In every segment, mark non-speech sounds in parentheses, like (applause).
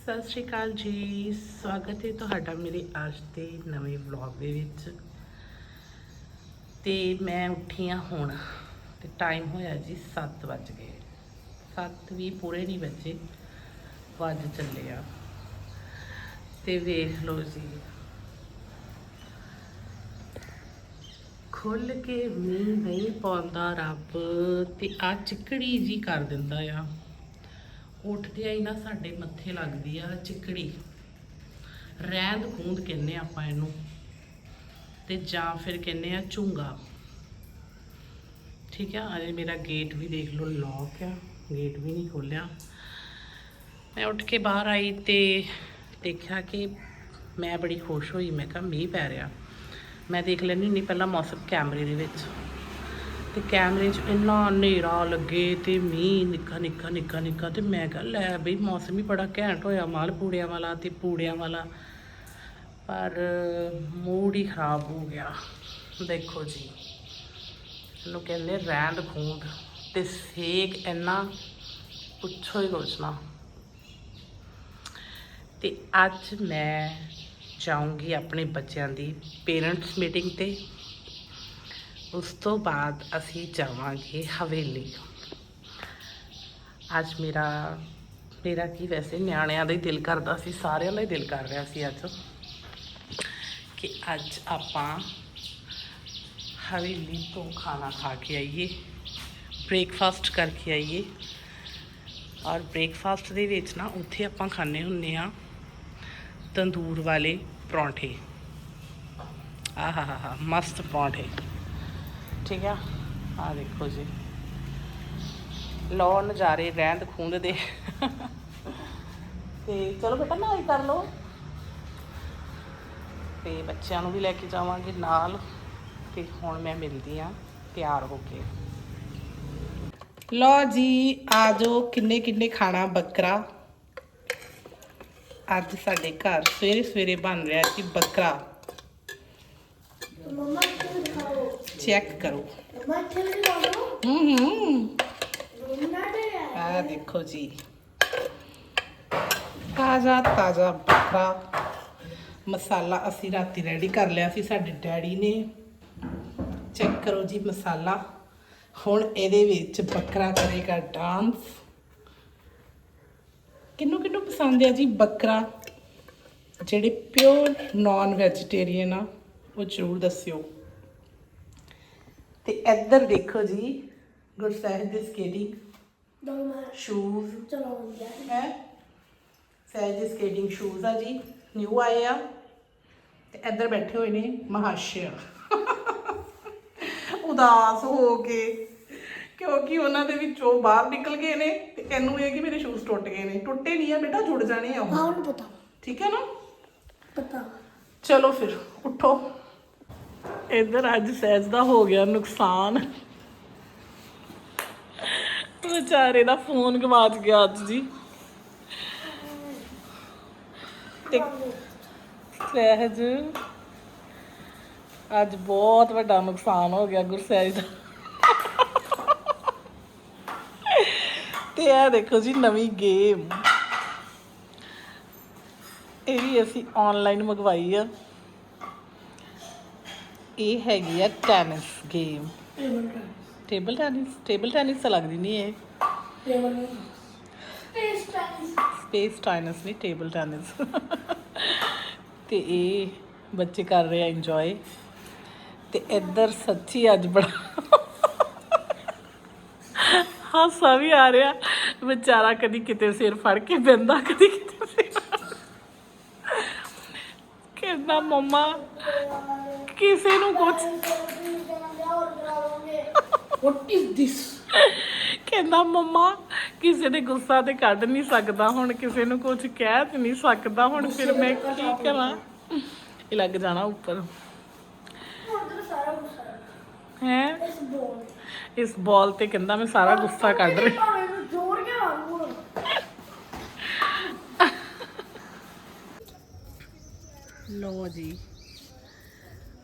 ਸਤਿ ਸ਼੍ਰੀ ਅਕਾਲ ਜੀ, ਸਵਾਗਤ ਹੈ ਤੁਹਾਡਾ ਮੇਰੇ ਅੱਜ ਦੇ ਨਵੇਂ ਵਲੌਗ ਦੇ ਵਿੱਚ। ਤੇ ਮੈਂ ਉੱਠੀ ਹਾਂ ਹੁਣ, ਤੇ ਟਾਈਮ ਹੋਇਆ ਜੀ 7 ਵੱਜ ਗਏ। 7 ਵੀ ਪੂਰੇ ਨਹੀਂ ਵੱਜੇ, ਵੱਜ ਚੱਲੇ ਆ। ਤੇ ਵੇਖ ਲਓ ਜੀ। ਖੁੱਲ ਕੇ ਮੀਂਹ ਨਹੀਂ ਪਾਉਂਦਾ ਰੱਬ, ਤੇ ਆ ਚਿੱਕੜੀ ਜੀ ਕਰ ਦਿੰਦਾ ਆ। ਉੱਠਦਿਆਂ ਹੀ ਨਾ ਸਾਡੇ ਮੱਥੇ ਲੱਗਦੀ ਆ ਚਿੱਕੜੀ। ਰਹਿੰਦ ਖੂੰਦ ਕਹਿੰਦੇ ਆਪਾਂ ਇਹਨੂੰ। ਤੇ ਜਾਂ ਫਿਰ ਕਹਿੰਦੇ ਆ ਝੁੰਗਾ। ਠੀਕ ਆ, ਅਜੇ ਮੇਰਾ ਗੇਟ ਵੀ ਦੇਖ ਲਓ ਲੌਕ ਆ ਗੇਟ ਵੀ ਨਹੀਂ ਖੋਲਿਆ ਮੈਂ ਉੱਠ ਕੇ ਬਾਹਰ ਆਈ ਤੇ ਦੇਖਿਆ ਕਿ ਮੈਂ ਬੜੀ ਖੁਸ਼ ਹੋਈ, ਮੈਂ ਕਿਹਾ ਮੀਂਹ ਪੈ ਰਿਹਾ। ਮੈਂ ਦੇਖ ਲੈਂਦੀ ਹੁੰਦੀ ਪਹਿਲਾਂ ਮੌਸਮ ਕੈਮਰੇ ਦੇ ਵਿੱਚ। ਤੇ ਕੈਮਰੇ 'ਚ ਇੰਨਾ ਹਨੇਰਾ ਲੱਗੇ ਤੇ ਮੀਂਹ ਨਿੱਕਾ ਨਿੱਕਾ ਨਿੱਕਾ ਨਿੱਕਾ ਤੇ ਮੈਂ ਕਿਹਾ ਲੈ ਬਈ ਮੌਸਮ ਹੀ ਬੜਾ ਘੈਂਟ ਹੋਇਆ, ਮਾਲ ਪੂੜਿਆਂ ਵਾਲਾ ਤੇ ਪੂੜਿਆਂ ਵਾਲਾ। ਪਰ ਮੂਡ ਹੀ ਖਰਾਬ ਹੋ ਗਿਆ। ਦੇਖੋ ਜੀ, ਇਹਨੂੰ ਕਹਿੰਦੇ ਰਹਿੰਦ ਖੂੰਦ ਤੇ ਸੇਕ ਇੰਨਾ, ਪੁੱਛੋ ਹੀ ਕੁਛ ਨਾ। ਤੇ ਅੱਜ ਮੈਂ ਜਾਊਂਗੀ ਆਪਣੇ ਬੱਚਿਆਂ ਦੀ ਪੇਰੈਂਟਸ ਮੀਟਿੰਗ ਤੇ। ਉਸ ਤੋਂ ਬਾਅਦ ਅਸੀਂ ਜਾਵਾਂਗੇ ਹਵੇਲੀ। ਅੱਜ ਮੇਰਾ ਮੇਰਾ ਕੀ ਵੈਸੇ ਨਿਆਣਿਆਂ ਦਾ ਹੀ ਦਿਲ ਕਰਦਾ ਸੀ, ਸਾਰਿਆਂ ਦਾ ਹੀ ਦਿਲ ਕਰ ਰਿਹਾ ਸੀ ਅੱਜ। ਕਿ ਅੱਜ ਆਪਾਂ ਹਵੇਲੀ ਤੋਂ ਖਾਣਾ ਖਾ ਕੇ ਆਈਏ ਬ੍ਰੇਕਫਾਸਟ ਕਰਕੇ ਆਈਏ। ਔਰ ਬ੍ਰੇਕਫਾਸਟ ਦੇ ਵਿੱਚ ਨਾ ਉੱਥੇ ਆਪਾਂ ਖਾਣੇ ਹੁੰਨੇ ਆ ਤੰਦੂਰ ਵਾਲੇ ਪਰੌਂਠੇ। ਆਹਾ ਹਾ ਮਸਤ ਪਰੌਂਠੇ। ਠੀਕ ਆ? ਆ ਦੇਖੋ ਜੀ। ਲਓ ਨਜ਼ਾਰੇ, ਰਹਿੰਦ ਖੂੰਦ ਦੇ। ਤੇ ਚਲੋ ਬੇਟਾ, ਨਾਲ ਕਰ ਲਓ। ਤੇ ਬੱਚਿਆਂ ਨੂੰ ਵੀ ਲੈ ਕੇ ਜਾਵਾਂਗੇ ਨਾਲ। ਤੇ ਹੁਣ ਮੈਂ ਮਿਲਦੀ ਆ, ਤਿਆਰ ਹੋ ਕੇ। ਲਓ ਜੀ, ਆ ਜਾਓ। ਕਿੰਨੇ ਕਿੰਨੇ ਖਾਣਾ ਬੱਕਰਾ? ਅੱਜ ਸਾਡੇ ਘਰ ਸਵੇਰੇ ਸਵੇਰੇ ਬਣ ਰਿਹਾ ਸੀ ਬੱਕਰਾ। ਮਮਾ ਚੈੱਕ ਕਰੋ। ਹੂੰ ਹੂੰ ਆ ਦੇਖੋ ਜੀ। ਤਾਜ਼ਾ ਤਾਜ਼ਾ ਬੱਕਰਾ ਮਸਾਲਾ ਅਸੀਂ ਰਾਤੀ ਰੈਡੀ ਕਰ ਲਿਆ ਸੀ ਸਾਡੇ ਡੈਡੀ ਨੇ। ਚੈੱਕ ਕਰੋ ਜੀ ਮਸਾਲਾ। ਹੁਣ ਇਹਦੇ ਵਿੱਚ ਬੱਕਰਾ ਕਰੇਗਾ ਡਾਂਸ ਕਿੰਨੂੰ ਕਿੰਨੂੰ ਪਸੰਦ ਹੈ ਜੀ ਬੱਕਰਾ? ਜਿਹੜੇ ਪਿਓਰ ਨਾਨ ਵੈਜੀਟੇਰੀਅਨ ਆ ਉਹ ਜ਼ਰੂਰ ਦੱਸਿਓ। ਤੇ ਇੱਧਰ ਦੇਖੋ ਜੀ ਗੁਰਸਾਹਿਬ ਦੀ ਸਕੇਟਿੰਗ ਦੋ ਮੈਂ ਸ਼ੂਜ਼ ਚਲਾਉਂਦੀ ਆ। ਹੈ? ਸਹਿਜ ਦੇ ਸਕੇਟਿੰਗ ਸ਼ੂਜ਼ ਆ ਜੀ ਨਿਊ ਆਏ ਆ। ਤੇ ਇੱਧਰ ਬੈਠੇ ਹੋਏ ਨੇ ਮਹਾਸ਼ਯ। ਉਦਾਸ ਹੋ ਕੇ ਕਿਉਂਕਿ ਉਹਨਾਂ ਦੇ ਵਿੱਚੋਂ ਬਾਹਰ ਨਿਕਲ ਗਏ ਨੇ ਤੇ ਇਹਨੂੰ ਇਹ ਕਿ ਮੇਰੇ ਸ਼ੂਜ਼ ਟੁੱਟ ਗਏ ਨੇ। ਟੁੱਟੇ ਨਹੀਂ ਆ ਬੇਟਾ ਜੁੜ ਜਾਣੇ ਆ ਉਹ। ਹਾਂ ਨੂੰ ਪਤਾ। ਠੀਕ ਹੈ ਨਾ? ਪਤਾ। ਚਲੋ ਫਿਰ ਉੱਠੋ। ਇੱਧਰ ਅੱਜ ਸਹਿਜ ਦਾ ਹੋ ਗਿਆ ਨੁਕਸਾਨ। ਵਿਚਾਰੇ ਦਾ ਫੋਨ ਗਵਾਚ ਗਿਆ ਅੱਜ ਜੀ। ਤੇ ਸਹਿਜ, ਅੱਜ ਬਹੁਤ ਵੱਡਾ ਨੁਕਸਾਨ ਹੋ ਗਿਆ ਗੁਰਸਹਿਜ ਦਾ। ਤੇ ਇਹ ਦੇਖੋ ਜੀ ਨਵੀਂ ਗੇਮ ਇਹ ਵੀ ਅਸੀਂ ਆਨਲਾਈਨ ਮੰਗਵਾਈ ਆ। ਇਹ ਹੈਗੀ ਆ tennis game. Table table tennis table tennis ਤਾਂ ਲੱਗਦੀ ਨਹੀਂ ਇਹ। Table space time space tennis ਨਹੀਂ ਟੇਬਲ ਟੈਨਿਸ ਤੇ ਇਹ ਬੱਚੇ ਕਰ ਰਹੇ ਆ ਇੰਜੋਏ ਤੇ ਇੱਧਰ ਸੱਚੀ ਅੱਜ ਬੜਾ ਹਾਸਾ ਵੀ ਆ ਰਿਹਾ। ਵਿਚਾਰਾ ਕਦੀ ਕਿਤੇ ਸਿਰ ਫੜ ਕੇ ਬੰਦਾ ਕਦੀ ਕਿਤੇ ਸਿਰ ਕਹਿੰਦਾ ਮੰਮਾ ਕਿਸੇ ਨੂੰ ਕੁਝ ਵਾਟ ਇਜ਼ ਥਿਸ ਕਹਿੰਦਾ ਮੰਮਾ ਕਿਸੇ ਦੇ ਗੁੱਸਾ ਤੇ ਕੱਢ ਨਹੀਂ ਸਕਦਾ। ਹੁਣ ਕਿਸੇ ਨੂੰ ਕੁਝ ਕਹਿ ਤੇ ਨਹੀਂ ਸਕਦਾ। ਹੁਣ ਫਿਰ ਮੈਂ ਕੀ ਕਰਾਂ? ਇਹ ਲੱਗ ਜਾਣਾ ਉੱਪਰ। ਹੈ? ਇਸ ਬੋਲ ਇਸ ਬਾਲ ਤੇ ਕਹਿੰਦਾ ਮੈਂ ਸਾਰਾ ਗੁੱਸਾ ਕੱਢ ਰਿਹਾ। ਭਾਵੇਂ ਨੂੰ ਜ਼ੋਰ ਕੇ ਮਾਰੂ ਲੋ ਜੀ।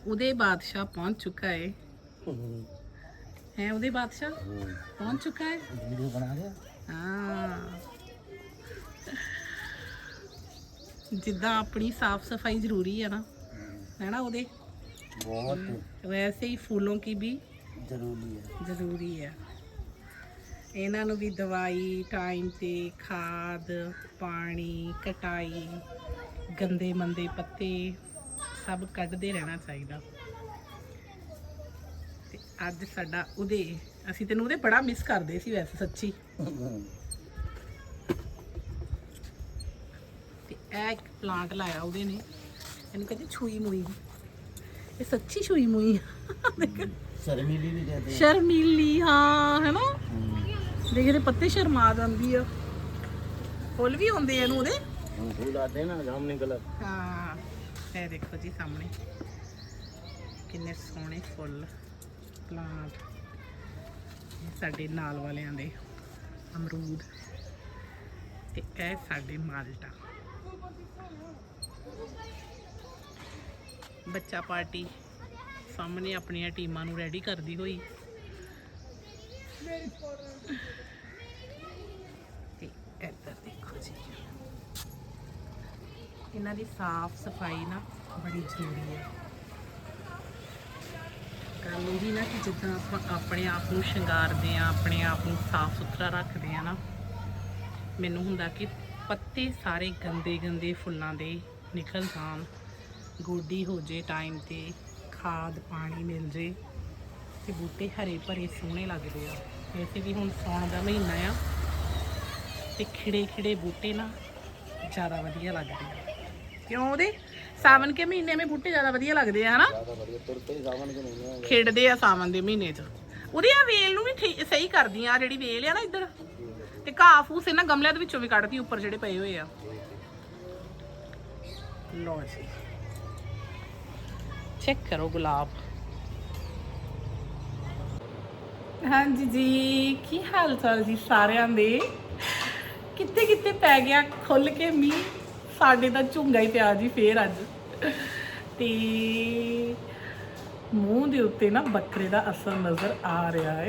ਉਹਦੇ ਬਾਦਸ਼ਾਹ ਪਹੁੰਚ ਚੁੱਕਾ ਹੈ। ਹੈ ਉਹਦੇ ਬਾਦਸ਼ਾਹ? ਪਹੁੰਚ ਚੁੱਕਾ ਹੈ ਵੀਡੀਓ ਬਣਾ ਲਿਆ ਹਾਂ। ਜਿੱਦਾਂ ਆਪਣੀ ਸਾਫ਼ ਸਫ਼ਾਈ ਜ਼ਰੂਰੀ ਹੈ ਨਾ ਹੈ। ਨਾ ਉਹਦੇ? ਬਹੁਤ। ਵੈਸੇ ਹੀ ਫੁੱਲੋਂ ਕੀ ਵੀ ਜ਼ਰੂਰੀ ਹੈ ਜ਼ਰੂਰੀ ਹੈ ਇਹਨਾਂ ਨੂੰ ਵੀ ਦਵਾਈ ਟਾਈਮ ਤੇ ਖਾਦ ਪਾਣੀ ਕਟਾਈ ਗੰਦੇ ਮੰਦੇ ਪੱਤੇ। ਸਭ ਕੱਢਦੇ ਰਹਿਣਾ ਚਾਹੀਦਾ। ਤੇ ਅੱਜ ਸਾਡਾ ਉਹਦੇ ਅਸੀਂ ਤੈਨੂੰ ਉਹਦੇ ਬੜਾ ਮਿਸ ਕਰਦੇ ਸੀ ਵੈਸੇ ਸੱਚੀ। ਤੇ ਇਹ ਪਲਾਂਟ ਲਾਇਆ ਉਹਦੇ ਨੇ। ਇਹਨੂੰ ਕਹਿੰਦੇ ਛੂਈ ਮੂਈ ਇਹ ਸੱਚੀ ਛੂਈ ਮੂਈ ਸ਼ਰਮੀਲੀ ਵੀ ਕਹਿੰਦੇ ਸ਼ਰਮੀਲੀ ਹਾਂ ਹੈਨਾ? ਦੇਖ ਇਹਦੇ ਪੱਤੇ ਸ਼ਰਮਾ ਜਾਂਦੀ ਆ। ਫੁੱਲ ਵੀ ਹੁੰਦੇ ਇਹਨੂੰ ਉਹਦੇ। ਫੁੱਲ ਆਦੇ ਨਾ ਜਾਮਨੀ ਕਲਰ ਹਾਂ। ਇਹ ਦੇਖੋ ਜੀ ਸਾਹਮਣੇ। ਕਿੰਨੇ ਸੋਹਣੇ ਫੁੱਲ, ਪਲਾਂਟ। ਸਾਡੇ ਨਾਲ ਵਾਲਿਆਂ ਦੇ ਅਮਰੂਦ। ਤੇ ਇਹ ਸਾਡੇ ਮਾਲਟਾ। ਬੱਚਾ ਪਾਰਟੀ ਸਾਹਮਣੇ ਆਪਣੀਆਂ ਟੀਮਾਂ ਨੂੰ ਰੈਡੀ ਕਰਦੀ ਹੋਈ ਤੇ ਇੱਧਰ ਦੇਖੋ ਜੀ ਇਹਨਾਂ ਦੀ ਸਾਫ਼ ਸਫ਼ਾਈ ਨਾ ਬੜੀ ਜ਼ਰੂਰੀ ਹੈ। ਗੱਲ ਉਹੀ ਨਾ ਕਿ ਜਿੱਦਾਂ ਆਪਾਂ ਆਪਣੇ ਆਪ ਨੂੰ ਸ਼ਿੰਗਾਰਦੇ ਆ ਆਪਣੇ ਆਪ ਨੂੰ ਸਾਫ਼ ਸੁਥਰਾ ਰੱਖਦੇ ਆ ਨਾ, ਮੈਨੂੰ ਹੁੰਦਾ ਕਿ ਪੱਤੇ ਸਾਰੇ ਗੰਦੇ ਗੰਦੇ ਫੁੱਲਾਂ ਦੇ ਨਿਕਲ ਜਾਣ। ਗੋਡੀ ਹੋ ਜੇ ਟਾਈਮ ਤੇ, ਖਾਦ, ਪਾਣੀ ਮਿਲ ਜੇ ਤੇ ਬੂਟੇ ਹਰੇ ਭਰੇ ਸੋਹਣੇ ਲੱਗਦੇ ਆ। ਵੈਸੇ ਵੀ ਹੁਣ ਸੌਣ ਦਾ ਮਹੀਨਾ ਆ ਤੇ ਖਿੜੇ ਖਿੜੇ ਬੂਟੇ ਨਾ ਜ਼ਿਆਦਾ ਵਧੀਆ ਲੱਗਦੇ ਆ। ਕਿਉਂ ਉਹਦੇ? ਸਾਵਨ ਕੇ ਮਹੀਨੇ ਮੇ ਬੂਟੇ ਜ਼ਿਆਦਾ ਵਧੀਆ ਲੱਗਦੇ ਆ ਹਨਾ? ਜ਼ਿਆਦਾ ਆ। ਸਾਵਨ ਦੇ ਮਹੀਨੇ 'ਚ। ਉਹਦੀ ਆ ਵੇਲ ਨੂੰ ਵੀ ਸਹੀ ਕਰਦੀ ਆ ਜਿਹੜੀ ਵੇਲ ਆ ਨਾ ਇੱਧਰ। ਤੇ ਘਾਹ ਫੂਸ ਇਹਨਾਂ ਗਮਲਿਆਂ ਦੇ ਵਿੱਚੋਂ ਵੀ ਕੱਢਦੀ ਉੱਪਰ ਜਿਹੜੇ ਪਏ ਹੋਏ ਆ। ਲੋ ਜੀ। ਚੈੱਕ ਕਰੋ ਗੁਲਾਬ। ਹਾਂਜੀ ਜੀ ਕੀ ਹਾਲ ਚਾਲ ਜੀ ਸਾਰਿਆਂ ਦੇ? ਕਿੱਥੇ ਕਿੱਥੇ ਪੈ ਗਿਆ ਖੁੱਲ ਕੇ ਮੀਂਹ? ਸਾਡੇ ਤਾਂ ਝੁੰਗਾ ਹੀ ਪਿਆ ਜੀ ਫੇਰ ਅੱਜ। ਤੇ ਮੂੰਹ ਦੇ ਉੱਤੇ ਨਾ ਬੱਕਰੇ ਦਾ ਅਸਰ ਨਜ਼ਰ ਆ ਰਿਹਾ ਹੈ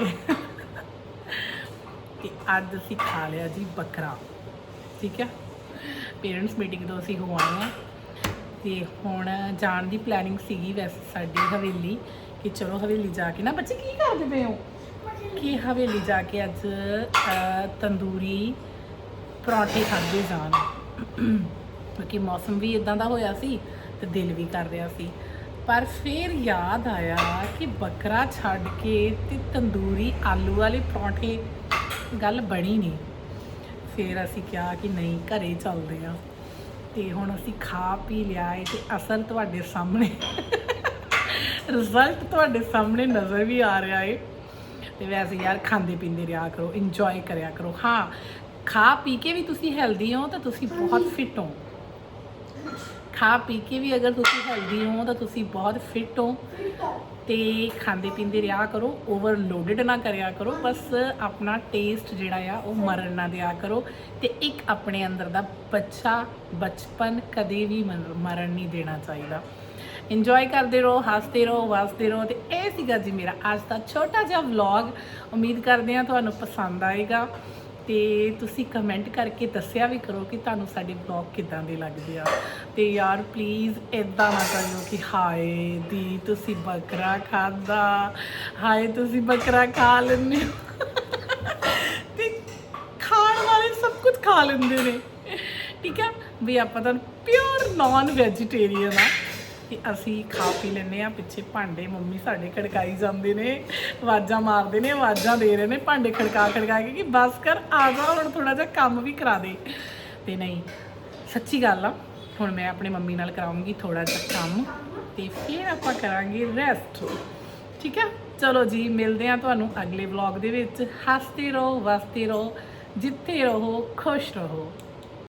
ਤੇ ਅੱਜ ਅਸੀਂ ਖਾ ਲਿਆ ਜੀ ਬੱਕਰਾ। ਠੀਕ ਹੈ ਪੇਰੈਂਟਸ ਮੀਟਿੰਗ ਤੋਂ ਅਸੀਂ ਹੋ ਆਏ ਹਾਂ। ਤੇ ਹੁਣ ਜਾਣ ਦੀ ਪਲੈਨਿੰਗ ਸੀਗੀ ਵੈਸੇ ਸਾਡੀ ਹਵੇਲੀ, ਕਿ ਚਲੋ ਹਵੇਲੀ ਜਾ ਕੇ ਨਾ, ਬੱਚੇ ਕੀ ਕਰਦੇ ਪਏ ਹੋ? ਕਿ ਹਵੇਲੀ ਜਾ ਕੇ ਅੱਜ ਤੰਦੂਰੀ ਪਰੌਂਠੇ ਖਾਦੇ ਜਾਣ। ਕਿਉਂਕਿ ਮੌਸਮ ਵੀ ਇਦਾਂ ਦਾ ਹੋਇਆ ਸੀ ਤੇ ਦਿਲ ਵੀ ਕਰ ਰਿਹਾ ਸੀ। ਪਰ ਫਿਰ ਯਾਦ ਆਇਆ ਕਿ ਬੱਕਰਾ ਛੱਡ ਕੇ ਤੇ ਤੰਦੂਰੀ ਆਲੂ ਵਾਲੇ ਪਰੌਂਠੇ ਗੱਲ ਬਣੀ ਨਹੀਂ ਫਿਰ ਅਸੀਂ ਕਿਹਾ ਕਿ ਨਹੀਂ ਘਰੇ ਚੱਲਦੇ ਆ ਤੇ ਹੁਣ ਅਸੀਂ ਖਾ ਪੀ ਲਿਆ ਏ ਤੇ ਅਸਲ ਤੁਹਾਡੇ ਸਾਹਮਣੇ (laughs) ਰਿਜ਼ਲਟ ਤੁਹਾਡੇ ਸਾਹਮਣੇ ਨਜ਼ਰ ਵੀ ਆ ਰਿਹਾ ਏ। ਤੇ ਵੈਸੇ ਯਾਰ ਖਾਂਦੇ ਪੀਂਦੇ ਰਿਹਾ ਕਰੋ ਇੰਜੋਏ ਕਰਿਆ ਕਰੋ। ਹਾਂ ਖਾ ਪੀ ਕੇ ਵੀ ਤੁਸੀਂ ਹੈਲਦੀ ਹੋ ਤਾਂ ਤੁਸੀਂ ਬਹੁਤ ਫਿਟ ਹੋ। ਖਾ ਪੀ ਕੇ ਵੀ ਅਗਰ ਤੁਸੀਂ ਹੈਲਦੀ ਹੋ ਤਾਂ ਤੁਸੀਂ ਬਹੁਤ ਫਿੱਟ ਹੋ ਤੇ ਖਾਂਦੇ ਪੀਂਦੇ ਰਿਹਾ ਕਰੋ ਓਵਰਲੋਡਡ ਨਾ ਕਰਿਆ ਕਰੋ, ਬਸ ਆਪਣਾ ਟੇਸਟ ਜਿਹੜਾ ਆ ਉਹ ਮਰਨ ਨਾ ਦਿਆ ਕਰੋ ਤੇ ਇੱਕ ਆਪਣੇ ਅੰਦਰ ਦਾ ਬੱਚਾ, ਬਚਪਨ ਕਦੇ ਵੀ ਮਰ- ਮਰਨ ਨਹੀਂ ਦੇਣਾ ਚਾਹੀਦਾ। ਇੰਜੋਏ ਕਰਦੇ ਰਹੋ, ਹੱਸਦੇ ਰਹੋ, ਵਸਦੇ ਰਹੋ ਤੇ ਇਹ ਸੀਗਾ ਜੀ ਮੇਰਾ ਅੱਜ ਦਾ ਛੋਟਾ ਜਿਹਾ ਵਲੌਗ ਉਮੀਦ ਕਰਦੇ ਹਾਂ ਤੁਹਾਨੂੰ ਪਸੰਦ ਆਏਗਾ। ਤੇ ਤੁਸੀਂ ਕਮੈਂਟ ਕਰਕੇ ਦੱਸਿਆ ਵੀ ਕਰੋ ਕਿ ਤੁਹਾਨੂੰ ਸਾਡੇ ਵਲੌਗ ਕਿੱਦਾਂ ਦੇ ਲੱਗਦੇ ਆ। ਤੇ ਯਾਰ ਪਲੀਜ਼ ਇਦਾਂ ਨਾ ਕਰਿਓ ਕਿ ਹਾਏ ਦੀ ਤੁਸੀਂ ਬੱਕਰਾ ਖਾਦਾ ਹਾਏ ਤੁਸੀਂ ਬੱਕਰਾ ਖਾ ਲੈਂਦੇ ਹੋ। ਤੇ ਖਾਣ ਵਾਲੇ ਸਭ ਕੁਝ ਖਾ ਲੈਂਦੇ ਨੇ। ਠੀਕ ਹੈ ਵੀ ਆਪਾਂ ਤਾਂ ਪਿਓਰ ਨਾਨ ਵੈਜੀਟੇਰੀਅਨ ਆ। ਕਿ ਅਸੀਂ ਖਾ ਪੀ ਲੈਂਦੇ ਆ ਪਿੱਛੇ ਭਾਂਡੇ ਮੰਮੀ ਸਾਡੇ ਖੜਕਾਈ ਜਾਂਦੇ ਨੇ, ਆਵਾਜ਼ਾਂ ਮਾਰਦੇ ਨੇ, ਆਵਾਜ਼ਾਂ ਦੇ ਰਹੇ ਨੇ, ਭਾਂਡੇ ਖੜਕਾ ਖੜਕਾ ਕੇ ਕਿ ਬਸ ਕਰ, ਆ ਜਾ, ਹੁਣ ਥੋੜਾ ਜਿਹਾ ਕੰਮ ਵੀ ਕਰਾ ਦੇ। ਤੇ ਨਹੀਂ, ਸੱਚੀ ਗੱਲ ਆ, ਹੁਣ ਮੈਂ ਆਪਣੇ ਮੰਮੀ ਨਾਲ ਕਰਾਉਂਗੀ ਥੋੜਾ ਜਿਹਾ ਕੰਮ ਤੇ ਫਿਰ ਆਪਾਂ ਕਰਾਂਗੇ ਰੈਸਟ ਠੀਕ ਹੈ ਚਲੋ ਜੀ, ਮਿਲਦੇ ਆ ਤੁਹਾਨੂੰ ਅਗਲੇ ਵਲੌਗ ਦੇ ਵਿੱਚ। ਹੱਸਦੇ ਰਹੋ, ਵਸਦੇ ਰਹੋ, ਜਿੱਥੇ ਰਹੋ, ਖੁਸ਼ ਰਹੋ।